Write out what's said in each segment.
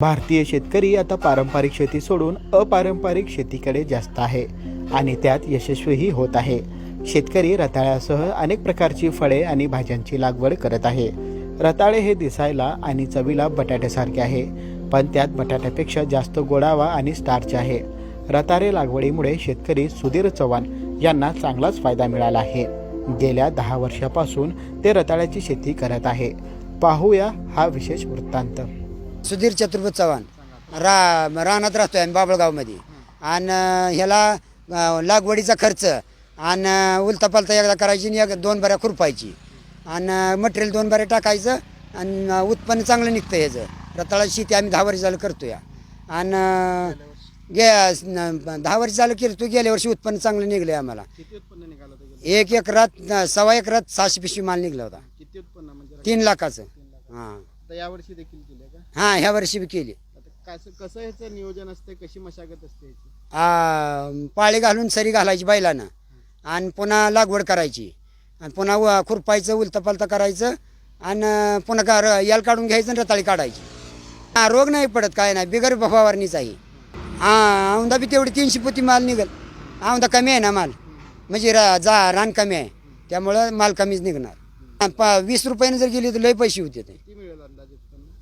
भारतीय शेतकरी आता पारंपरिक शेती सोडून अपारंपरिक शेतीकडे जास्त आहे आणि त्यात यशस्वीही होत आहे. शेतकरी रताळ्यासह अनेक प्रकारची फळे आणि भाज्यांची लागवड करत आहे. रताळे हे दिसायला आणि चवीला बटाट्यासारखे आहे पण त्यात बटाट्यापेक्षा जास्त गोडावा आणि स्टार्च आहे. रताळे लागवडीमुळे शेतकरी सुधीर चव्हाण यांना चांगलाच फायदा मिळाला आहे. गेल्या दहा वर्षापासून ते रताळ्याची शेती करत आहे. पाहूया हा विशेष वृत्तांत. सुधीर चतुर्भुज चव्हाण. रा रानात राहतोय आम्ही बाबळगावमध्ये. आणि ह्याला लागवडीचा खर्च आणि उलतापालता एकदा करायची आणि एक दोन बऱ्या खुरपायची. आणि मटेरियल दोन बऱ्या टाकायचं आणि उत्पन्न चांगलं निघतं ह्याचं. रताळा शेती आम्ही दहा वर्ष झालं करतो या आणि गे दहा वर्ष झालं करतो गेल्या वर्षी उत्पन्न चांगलं निघलं आम्हाला? एक एकरात सव्वा एकरात सहाशे पिशवी माल निघला होता. किती उत्पन्न म्हणजे तीन लाखाचं. हां. आता यावर्षी देखील केले का? हां ह्या वर्षी बी केली. आता कसं कसं ह्याचं नियोजन असते कशी मशागत असते याची आ, पाळी घालून सरी घालायची बैलानं. आणि पुन्हा लागवड करायची. आणि पुन्हा व- खुरपायचं उलतं करायचं. आणि पुन्हा का र- याल काढून घ्यायचं आणि रताळी काढायची. हा रोग नाही पडत काय नाही. बिगर फवारणीच आहे. हा औंदा बी तेवढी तीनशे पोती माल निघल. औंदा कमी आहे ना माल? म्हणजे रा जा रान कमी आहे. त्यामुळं माल कमीच निघणार. पा वीस रुपयाने जर गेली तर लय पैसे होते ते.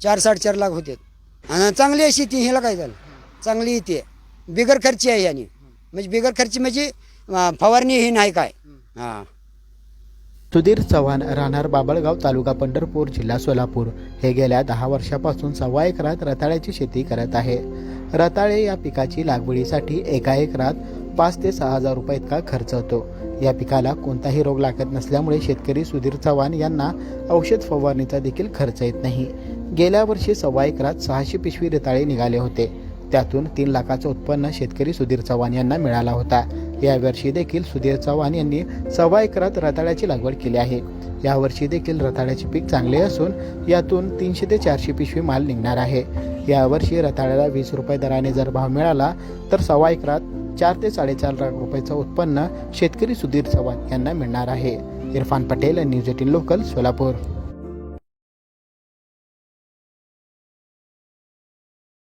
चार साडेचार लाख होते. आणि चांगली आहे शेती ह्याला काय झालं? चांगली येते बिगर खर्ची आहे याने. म्हणजे बिगर खर्ची म्हणजे फवारणी ही नाही काय. हां. सुधीर चव्हाण राहणार बाबळगाव तालुका पंढरपूर जिल्हा सोलापूर. हे गेल्या दहा वर्षापासून सव्वा एकरात रताळ्याची शेती करत आहे. रताळे या पिकाची लागवडीसाठी एका एकरात पाच ते सहा हजार रुपये इतका खर्च होतो. या पिकाला कोणताही रोग लागत नसल्यामुळे शेतकरी सुधीर चव्हाण यांना औषध फवारणीचा देखील खर्च येत नाही. गेल्या वर्षी सव्वा एकरात सहाशे पिशवी रताळे निघाले होते. त्यातून तीन लाखाचं उत्पन्न शेतकरी सुधीर चव्हाण यांना मिळाला होता. यावर्षी देखील सुधीर चव्हाण यांनी सव्वा एकरात रताळ्याची लागवड केली आहे. यावर्षी देखील रताळ्याचे पीक चांगले असून यातून तीनशे ते चारशे पिशवी माल निघणार आहे. यावर्षी रताळ्याला वीस रुपये दराने जर भाव मिळाला तर सव्वा एकरात चार ते साडेचार लाख रुपयाचं उत्पन्न शेतकरी सुधीर चव्हाण यांना मिळणार आहे. Irfan Patel news eighteen local Solapur.